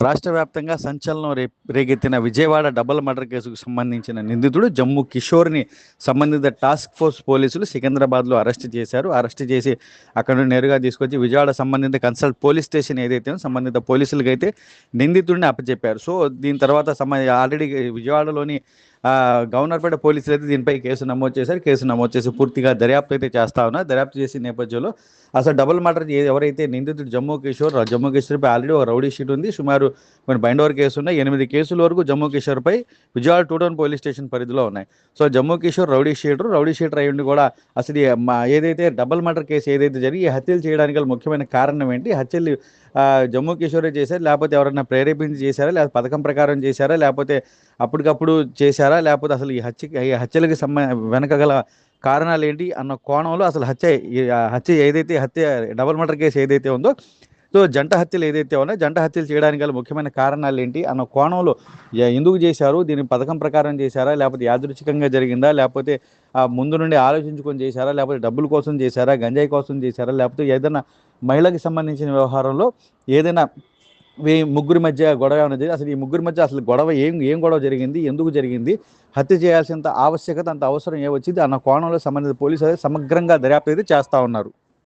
రాష్ట్ర వ్యాప్తంగా సంచలనం రే రేకెత్తిన విజయవాడ డబల్ మర్డర్ కేసుకు సంబంధించిన నిందితుడు జమ్ము కిషోర్ని సంబంధిత టాస్క్ ఫోర్స్ పోలీసులు సికింద్రాబాద్లో అరెస్ట్ చేశారు. అరెస్ట్ చేసి అక్కడ నేరుగా తీసుకొచ్చి విజయవాడ సంబంధిత కన్సల్ట్ పోలీస్ స్టేషన్ ఏదైతే ఉందో సంబంధిత పోలీసులకైతే నిందితుడిని అప్పచెప్పారు. సో దీని తర్వాత సంబంధ ఆల్రెడీ విజయవాడలోని గవర్నర్పేట పోలీసులు అయితే దీనిపై కేసు నమోదు చేశారు. కేసు నమోదు చేసి పూర్తిగా దర్యాప్తు అయితే చేస్తా ఉన్నారు. దర్యాప్తు చేసే నేపథ్యంలో అసలు డబుల్ మర్డర్ ఎవరైతే నిందితుడు జమ్మూ కిషోర్ జమ్మూ కిషోర్పై ఆల్రెడీ ఒక రౌడీ షీట్ ఉంది. సుమారు కొన్ని బైండ్ ఓవర్ కేసు ఉన్నాయి. ఎనిమిది కేసుల వరకు Jammu కిషోర్పై Vijayawada two town police station పరిధిలో ఉన్నాయి. So Jammu Kishore rowdy sheeter rowdy sheeter అయ్యుండి ఉండి కూడా అసలు మా- ఏదైతే డబుల్ మర్డర్ కేసు ఏదైతే జరిగి హత్యలు చేయడానికి ముఖ్యమైన కారణం ఏంటి? హత్యలు జమ్మూ కిషోరే చేశారు? లేకపోతే ఎవరైనా ప్రేరేపించి చేశారా? లేకపోతే పథకం ప్రకారం చేశారా? లేకపోతే అప్పటికప్పుడు చేశారా? లేకపోతే అసలు ఈ హత్య ఈ హత్యలకి సంబ వెనక గల కారణాలు ఏంటి అన్న కోణంలో అసలు హత్య హత్య ఏదైతే హత్య డబల్ మర్డర్ కేసు ఏదైతే ఉందో సో జంట హత్యలు ఏదైతే ఉన్నాయో జంట హత్యలు చేయడానికి గల ముఖ్యమైన కారణాలు ఏంటి అన్న కోణంలో ఎందుకు చేశారు? దీని పథకం ప్రకారం చేశారా? లేకపోతే యాదృచ్ఛికంగా జరిగిందా? లేకపోతే ముందు నుండి ఆలోచించుకొని చేశారా? లేకపోతే డబ్బుల కోసం చేశారా? గంజాయి కోసం చేశారా? లేకపోతే ఏదైనా మహిళకి సంబంధించిన వ్యవహారంలో ఏదైనా ముగ్గురి మధ్య గొడవ ఏమైనా జరిగింది అసలు ఈ ముగ్గురి మధ్య అసలు గొడవ ఏం ఏం గొడవ జరిగింది ఎందుకు జరిగింది హత్య చేయాల్సినంత ఆవశ్యకత అంత అవసరం ఏ వచ్చింది అన్న కోణంలో సంబంధిత పోలీసులు సమగ్రంగా దర్యాప్తు అయితే చేస్తా ఉన్నారు.